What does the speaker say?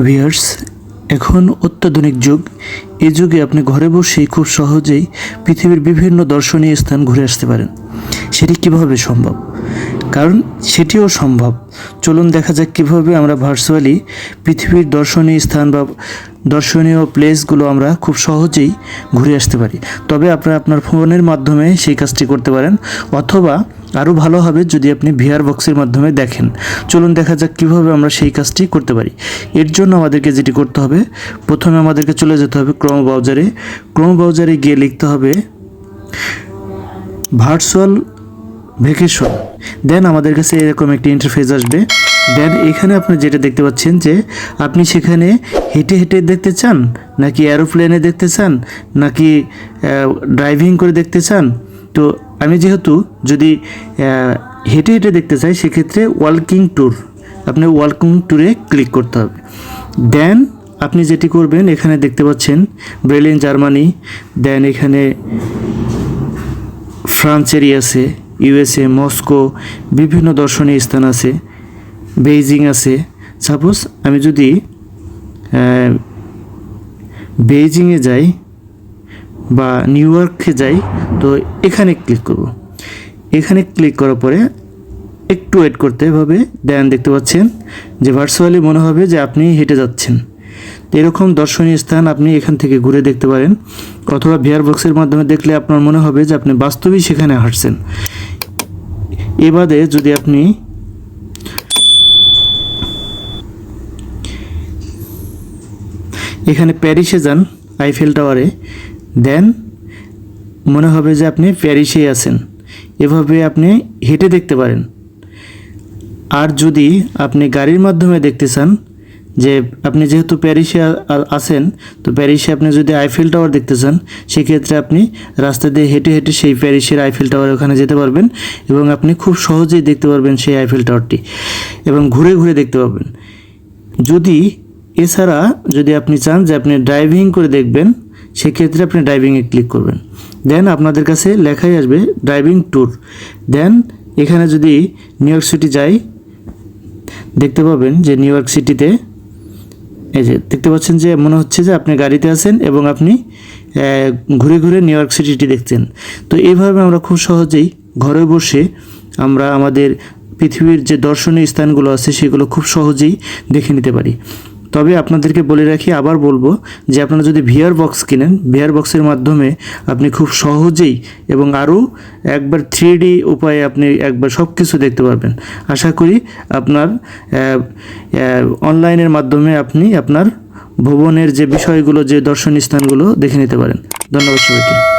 Viewers, এখন অত্যাধুনিক যুগ। এই যুগে আপনি ঘরে বসেই খুব সহজেই পৃথিবীর বিভিন্ন দর্শনীয় স্থান ঘুরে আসতে পারেন। সেটি কীভাবে সম্ভব? কারণ সেটিও সম্ভব। চলুন দেখা যাক কীভাবে আমরা ভার্চুয়ালি পৃথিবীর দর্শনীয় স্থান বা দর্শনীয় প্লেসগুলো আমরা খুব সহজেই ঘুরে আসতে পারি। তবে আপনারা আপনার ফোনের মাধ্যমে সেই কাজটি করতে পারেন, অথবা আরও ভালো হবে যদি আপনি ভিআর বক্সের মাধ্যমে দেখেন। চলুন দেখা যাক কীভাবে আমরা সেই কাজটি করতে পারি। এর জন্য আমাদেরকে যেটি করতে হবে, প্রথমে আমাদেরকে চলে যেতে হবে ক্রম ব্রাউজারে ক্রম ব্রাউজারে গিয়ে লিখতে হবে ভার্চুয়াল ভেকেশন দেন আমাদের কাছে এরকম একটি ইন্টারফেস আসবে। দেন এখানে আপনি যেটা দেখতে পাচ্ছেন যে, আপনি সেখানে হেঁটে হেঁটে দেখতে চান, নাকি এরোপ্লেনে দেখতে চান, নাকি ড্রাইভিং করে দেখতে চান? তো আমি যেহেতু যদি হেঁটে হেঁটে দেখতে চাই, সেক্ষেত্রে ওয়ালকিং ট্যুর আপনি ওয়ালকিং ট্যুরে ক্লিক করতে হবে। দেন আপনি যেটি করবেন, এখানে দেখতে পাচ্ছেন ব্রেলিন জার্মানি দেন এখানে ফ্রান্সেরই আছে ইউএসএ মস্কো বিভিন্ন দর্শনীয় স্থান আছে বেইজিং আছে। সাপোজ আমি যদি বেইজিংয়ে যাই বা নিউ ইয়র্কে যাই, তো এখানে ক্লিক করব। এখানে ক্লিক করার পরে একটু ওয়েট করতে হবে। দেন দেখতে পাচ্ছেন যে ভার্চুয়ালি মনে হবে যে আপনি হেঁটে যাচ্ছেন। এরকম দর্শনীয় স্থান আপনি এখান থেকে ঘুরে দেখতে পারেন অথবা ভিআর বক্সের মাধ্যমে দেখলে আপনার মনে হবে যে আপনি বাস্তবেই সেখানে হাঁটছেন। এ বাদে যদি আপনি এখানে প্যারিসে যান আইফেল টাওয়ারে দেন, মনে হবে যে আপনি প্যারিসেই আছেন। এভাবে আপনি হেঁটে দেখতে পারেন। আর যদি আপনি গাড়ির মাধ্যমে দেখতে চান যে আপনি যেহেতু প্যারিসে আছেন, তো প্যারিসে আপনি যদি আইফেল টাওয়ার দেখতে চান, সেক্ষেত্রে আপনি রাস্তা দিয়ে হেঁটে হেঁটে সেই প্যারিসের আইফেল টাওয়ার ওখানে যেতে পারবেন এবং আপনি খুব সহজেই দেখতে পারবেন সেই আইফেল টাওয়ারটি এবং ঘুরে ঘুরে দেখতে পাবেন যদি এছাড়া যদি আপনি চান যে আপনি ড্রাইভিং করে দেখবেন সেক্ষেত্রে আপনি ড্রাইভিংয়ে ক্লিক করবেন। দেন আপনাদের কাছে লেখাই আসবে ড্রাইভিং ট্যুর দেন এখানে যদি নিউ ইয়র্ক সিটি যাই, দেখতে পাবেন যে নিউ ইয়র্ক সিটিতে এই যে দেখতে পাচ্ছেন যে মনে হচ্ছে যে আপনি গাড়িতে আছেন এবং আপনি ঘুরে ঘুরে নিউ ইয়র্ক সিটিটি দেখছেন। তো এইভাবে আমরা খুব সহজেই ঘরে বসে আমরা আমাদের পৃথিবীর যে দর্শনীয় স্থানগুলো আছে সেগুলো খুব সহজেই দেখে নিতে পারি। তবে আপনাদেরকে বলে রাখি, আবার বলব যে আপনারা যদি ভিআর বক্স কিনেন, ভিআর বক্সের মাধ্যমে আপনি খুব সহজেই এবং আরও একবার থ্রি উপায়ে আপনি একবার সব কিছু দেখতে পারবেন। আশা করি আপনার অনলাইনের মাধ্যমে আপনি আপনার ভবনের যে বিষয়গুলো, যে দর্শনীয় স্থানগুলো দেখে নিতে পারেন। ধন্যবাদ সবাইকে।